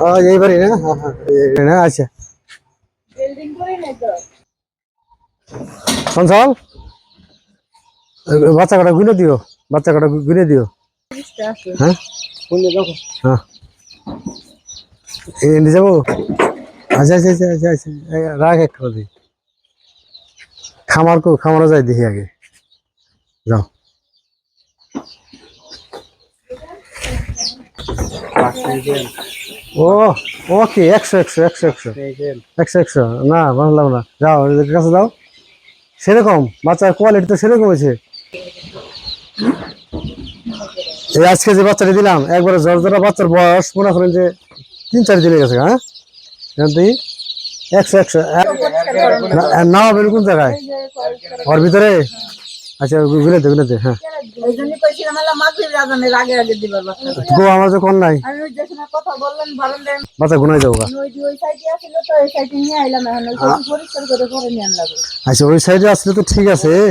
ও এই বাড়ি না? হ্যাঁ হ্যাঁ না আচ্ছা। সঞ্চল? বাচ্চা কাটা গুনে দিও বাচ্চা কাটা গুনে দিও। হ্যাঁ? হ্যাঁ। যাব? আচ্ছা আচ্ছা আচ্ছা আচ্ছা আচ্ছা রাখ এক করে দিই। খামার কো খামারও যাই দেখি আগে। যাও। ও ওকে একশো একশো একশো একশো। একশো একশো। না বাংলাম না। যাও এদের কাছে যাও। সেরকম বাচ্চার কোয়ালিটি তো সেরকম হয়েছে। এই আজকে যে বাচ্চাটি দিলাম একবারে জ্বরা বাচ্চার বয়স মনে করেন যে তিন চার দিনে গেছে হ্যাঁ? জান তুই একশো একশো। না- না হবে কোন জায়গায়? ওর ভিতরে? আচ্ছা দে দে হ্যাঁ। ওই আমার তো কোন নাই। বাচ্চা গুনাই যাব সাইডে আচ্ছা ওই সাইডে আসলে তো ঠিক আছে। এ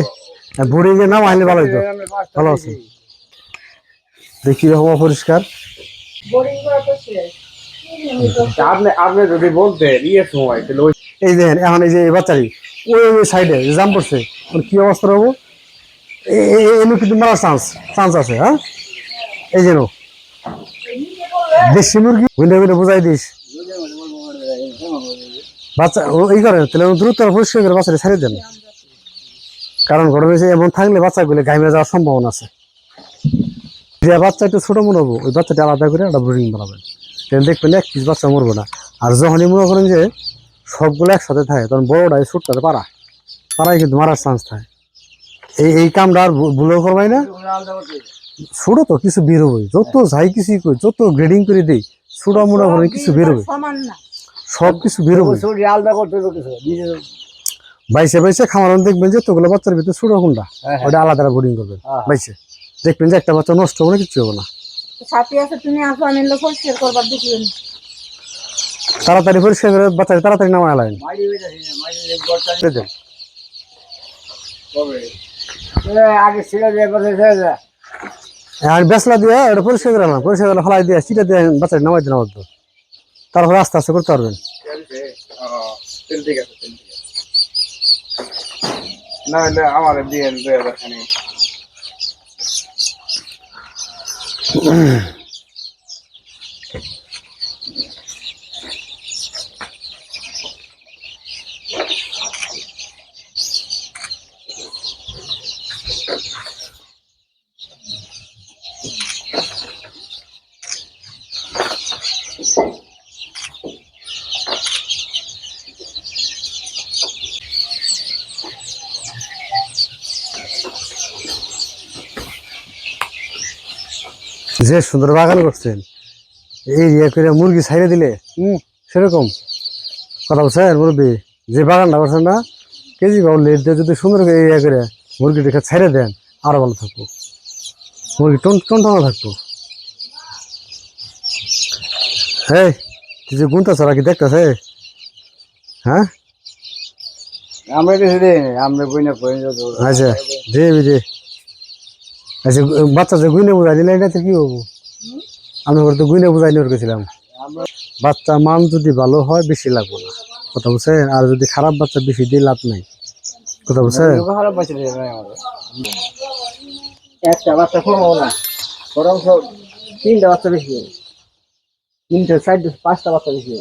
নাম আইলে ভালো হইতো। ভালো আছে। দেখি রকম অপরিষ্কার আপনি আপনি যদি বলতেন ইয়ে সময় এই দেখেন এখন এই যে এই বাচ্চারি ওই ওই সাইডে জাম পড়ছে। ওর কি অবস্থা হব এমনি কিন্তু মারার চান্স চান্স আছে হ্যাঁ? এই যেন দেশি মুরগি? বুঝলে বুঝলে, বুঝাই দিস। বাচ্চা, ও, এই করে, তাহলে দ্রুত পরিষ্কার করে বাচ্চাটা ছেড়ে দেন। কারণ গরমে যে এমন থাকলে বাচ্চাগুলো গাইমে যাওয়ার সম্ভাবনা আছে। যে বাচ্চা একটু ছোট মনে হব, ওই বাচ্চাটা আলাদা করে একটা ব্রিডিং বানাবেন। তাহলে দেখবেন এক পিস বাচ্চা মরবো না। আর যখনই মনে করেন যে সবগুলো একসাথে থাকে, তখন বড়টা এই ছোটটাতে পারা পারাই কিন্তু মারার চান্স থাকে। এই এই কামটা আর ভুলেও করবাই না। ছোট তো কিছু বেরোবই যত যাই কিছুই করি যত গ্রেডিং করে দিই ছোট মনে করেন কিছু বেরোবে। সব কিছু বেরোবে। কিছু বাইসে বাইসে খামারন দেখবেন যে তোগুলো বাচ্চার ভিতরে ছোট কোনটা? হ্যাঁ, হ্যাঁ। ওটা আলাদা বোর্ডিং করবেন হ্যাঁ। বাইসে। দেখবেন যে একটা বাচ্চা নষ্ট হবে না কিছু হবে না। তাড়াতাড়ি পরিষ্কার করে বাচ্চা তাড়াতাড়ি নামায় আর বেসলা দিয়ে এটা পরিষ্কার করে না পরিষ্কার করে ফলাই দিয়ে চিটা দিয়ে বাচ্চা নামাই দিন আমার তারপরে আস্তে আস্তে করতে পারবেন। আমার দিয়ে যে সুন্দর বাগান করছেন এই ইয়ে করে মুরগি ছাইড়ে দিলে? হুম। সেরকম? কথা বলছেন মুরগি যে বাগানটা করছেন না কেজি বা লেট দিয়ে যদি সুন্দর করে ইয়ে করে মুরগিটাকে ছেড়ে দেন আরও ভালো থাকব। মুরগি টন টনটনা থাকব। হ্যাঁ তুই যে গুনতে ছাড়া কি দেখতেছে হ্যাঁ? আমরা কিছু দিই আমরা বই না আচ্ছা দে দে। আচ্ছা বাচ্চা যে গুইনে বুঝাই দিলে এটাতে কি হব? আমি ওর তো গুইনে বুঝাই নিয়ে গেছিলাম। বাচ্চা মান যদি ভালো হয়, বেশি লাগবে না কথা বলছেন আর যদি খারাপ বাচ্চা বেশি দিয়ে লাভ নাই। কথা আমাদের। একটা বাচ্চা কমও না। বরং তিনটা বাচ্চা বেশি তিনটে, চারটে, পাঁচটা বাচ্চা বেশি